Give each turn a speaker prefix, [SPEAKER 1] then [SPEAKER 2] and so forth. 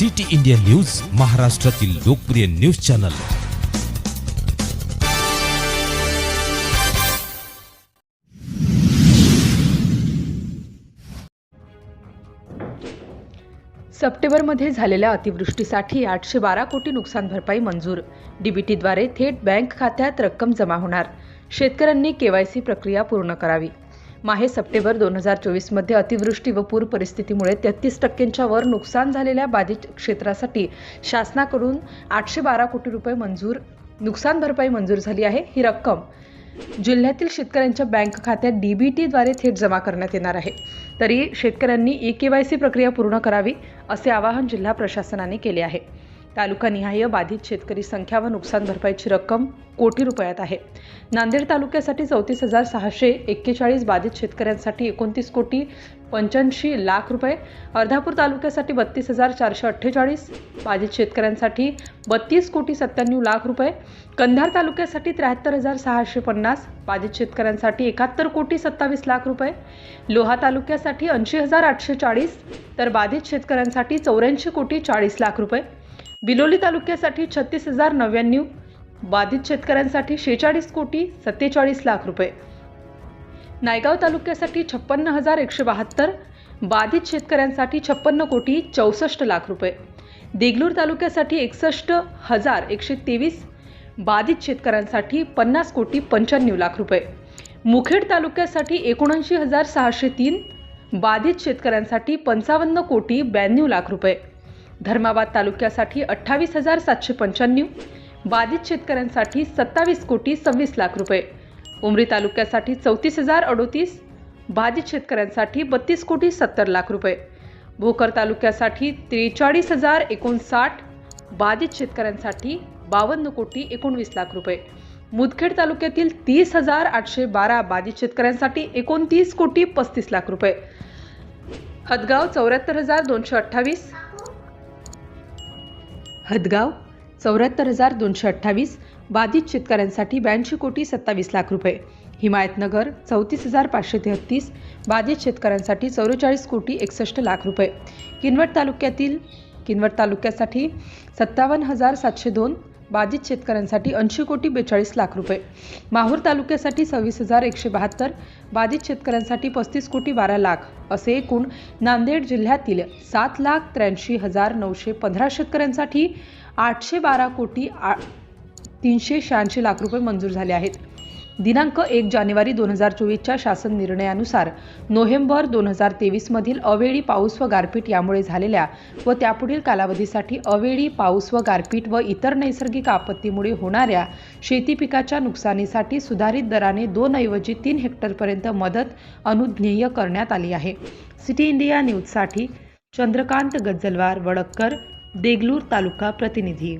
[SPEAKER 1] City India news महाराष्ट्रातील लोकप्रिय news channel.
[SPEAKER 2] सप्टेंबरमध्ये झालेल्या अतिवृष्टीसाठी आठशे बारा कोटी नुकसान भरपाई मंजूर. डीबीटीद्वारे थेट बँक खात्यात रक्कम जमा होणार. शेतकऱ्यांनी केवायसी प्रक्रिया पूर्ण करावी. माहे सप्टेंबर दोन हजार चोवीसमध्ये अतिवृष्टी व पूर परिस्थितीमुळे तेहतीस टक्क्यांच्या वर नुकसान झालेल्या बाधित क्षेत्रासाठी शासनाकडून आठशे बारा कोटी रुपये मंजूर नुकसान भरपाई मंजूर झाली आहे. ही रक्कम जिल्ह्यातील शेतकऱ्यांच्या बँक खात्यात डी बी टीद्वारे थेट जमा करण्यात येणार आहे. तरी शेतकऱ्यांनी ई के वाय सी प्रक्रिया पूर्ण करावी असे आवाहन जिल्हा प्रशासनाने केले आहे. तालुकानिहाय बाधित शेतकरी संख्या व नुकसान भरपाईची रक्कम कोटी रुपयात आहे. नांदेड तालुक्यासाठी चौतीस हजार सहाशे एक्केचाळीस बाधित शेतकऱ्यांसाठी एकोणतीस कोटी पंच्याऐंशी लाख रुपये. अर्धापूर तालुक्यासाठी बत्तीस हजार चारशे अठ्ठेचाळीस बाधित शेतकऱ्यांसाठी बत्तीस कोटी सत्त्याण्णव लाख रुपये. कंधार तालुक्यासाठी त्र्याहत्तर हजार सहाशे पन्नास बाधित शेतकऱ्यांसाठी एकाहत्तर कोटी सत्तावीस लाख रुपये. लोहा तालुक्यासाठी ऐंशी हजार आठशे चाळीस तर बाधित शेतकऱ्यांसाठी चौऱ्याऐंशी कोटी चाळीस लाख रुपये. बिलोली तालुक्यासाठी छत्तीस हजार नव्याण्णव बाधित शेतकऱ्यांसाठी शेहेचाळीस कोटी सत्तेचाळीस लाख रुपये. नायगाव तालुक्यासाठी छप्पन्न हजार एकशे बहात्तर बाधित शेतकऱ्यांसाठी छप्पन्न कोटी चौसष्ट लाख रुपये. देगलूर तालुक्यासाठी एकसष्ट हजार एकशे तेवीस बाधित शेतकऱ्यांसाठी पन्नास कोटी पंच्याण्णव लाख रुपये. मुखेड तालुक्यासाठी एकोणऐंशी हजार सहाशे तीन बाधित शेतकऱ्यांसाठी पंचावन्न कोटी ब्याण्णव लाख रुपये. धर्माबाद तालुक्यासाठी अठ्ठावीस हजार सातशे पंच्याण्णव बाधित शेतकऱ्यांसाठी सत्तावीस कोटी सव्वीस लाख रुपये. उमरी तालुक्यासाठी चौतीस हजार अडोतीस बाधित शेतकऱ्यांसाठी बत्तीस कोटी सत्तर लाख रुपये. भोकर तालुक्यासाठी त्रेचाळीस हजार एकोणसाठ बाधित शेतकऱ्यांसाठी बावन्न कोटी एकोणवीस लाख रुपये. मुदखेड तालुक्यातील तीस हजार आठशे बारा बाधित शेतकऱ्यांसाठी एकोणतीस कोटी पस्तीस लाख रुपये. हदगाव चौऱ्याहत्तर हजार दोनशे अठ्ठावीस हदगाव चौऱ्याहत्तर हजार दोनशे अठ्ठावीस बाधित शेतकऱ्यांसाठी ब्याऐंशी कोटी सत्तावीस लाख रुपये. हिमायतनगर चौतीस हजार पाचशे तेहत्तीस बाधित शेतकऱ्यांसाठी चौवेचाळीस कोटी एकसष्ट लाख रुपये. किनवट तालुक्यातील किनवट तालुक्यासाठी सत्तावन्न हजार सातशे दोन बाधित शेतकऱ्यांसाठी ऐंशी कोटी बेचाळीस लाख रुपये. माहूर तालुक्यासाठी सव्वीस हजार एकशे बहात्तर बाधित शेतकऱ्यांसाठी पस्तीस कोटी बारा लाख असे एकूण नांदेड जिल्ह्यातील सात लाख त्र्याऐंशी हजार नऊशे पंधरा शेतकऱ्यांसाठी आठशे बारा कोटी आ तीनशे शहाऐंशी लाख रुपये मंजूर झाले आहेत. दिनांक एक जानेवारी दोन हजार चोवीसच्या शासन निर्णयानुसार नोव्हेंबर दोन हजार तेवीसमधील अवेळी पाऊस व गारपीट यामुळे झालेल्या व त्यापुढील कालावधीसाठी अवेळी पाऊस व गारपीट व इतर नैसर्गिक आपत्तीमुळे होणाऱ्या शेती पिकाच्या नुकसानीसाठी सुधारित दराने दोन ऐवजी तीन हेक्टरपर्यंत मदत अनुज्ञेय करण्यात आली आहे. सिटी इंडिया न्यूजसाठी चंद्रकांत गज्जलवार वडक्कर देगलूर तालुका प्रतिनिधी.